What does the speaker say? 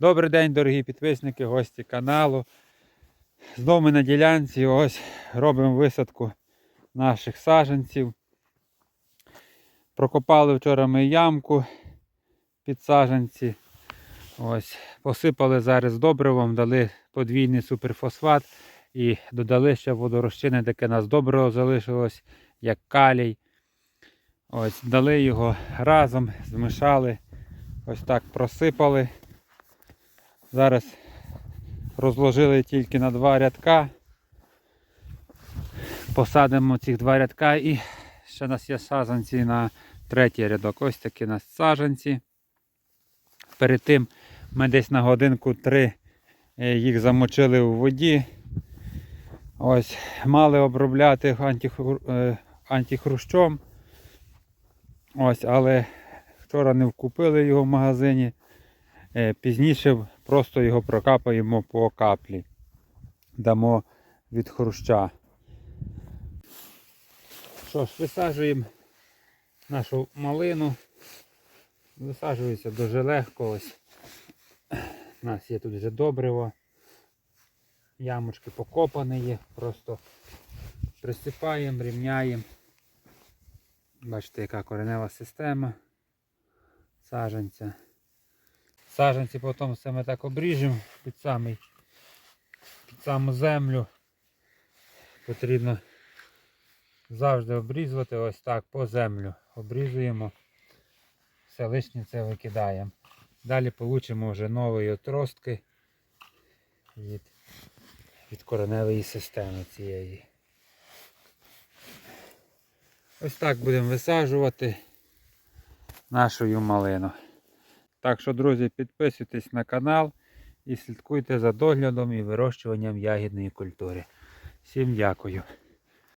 Добрий день, дорогі підписники, гості каналу. Знову ми на ділянці ось робимо висадку наших саджанців. Прокопали вчора ми ямку під саджанці. Ось, посипали зараз добривом, дали подвійний суперфосфат і додали ще водорозчини, таке нас добриво залишилось, як калій. Ось, дали його разом, змішали, ось так просипали. Зараз розложили тільки на два рядка. Посадимо ці два рядка і ще у нас є саджанці на третій рядок. Ось такі у нас саджанці. Перед тим ми десь на годинку три е, їх замочили у воді. Ось, мали обробляти антихру- е, антихрущом. Ось, але вчора не вкупили його в магазині. Е, Пізніше просто його прокапаємо по каплі. Дамо від хруща. Що ж, висаджуємо нашу малину. Висаджується дуже легко. Ось. У нас є тут вже добриво. Ямочки покопані є. Просто присипаємо, рівняємо. Бачите, яка коренева система саджанця. Саджанці потім все ми так обріжемо під, самий, під саму землю. Потрібно завжди обрізувати ось так по землю. Обрізуємо, все лишнє це викидаємо. Далі получимо вже нові отростки від, від кореневої системи цієї. Ось так будемо висаджувати нашу малину. Так що, друзі, підписуйтесь на канал і слідкуйте за доглядом і вирощуванням ягідної культури. Всім дякую.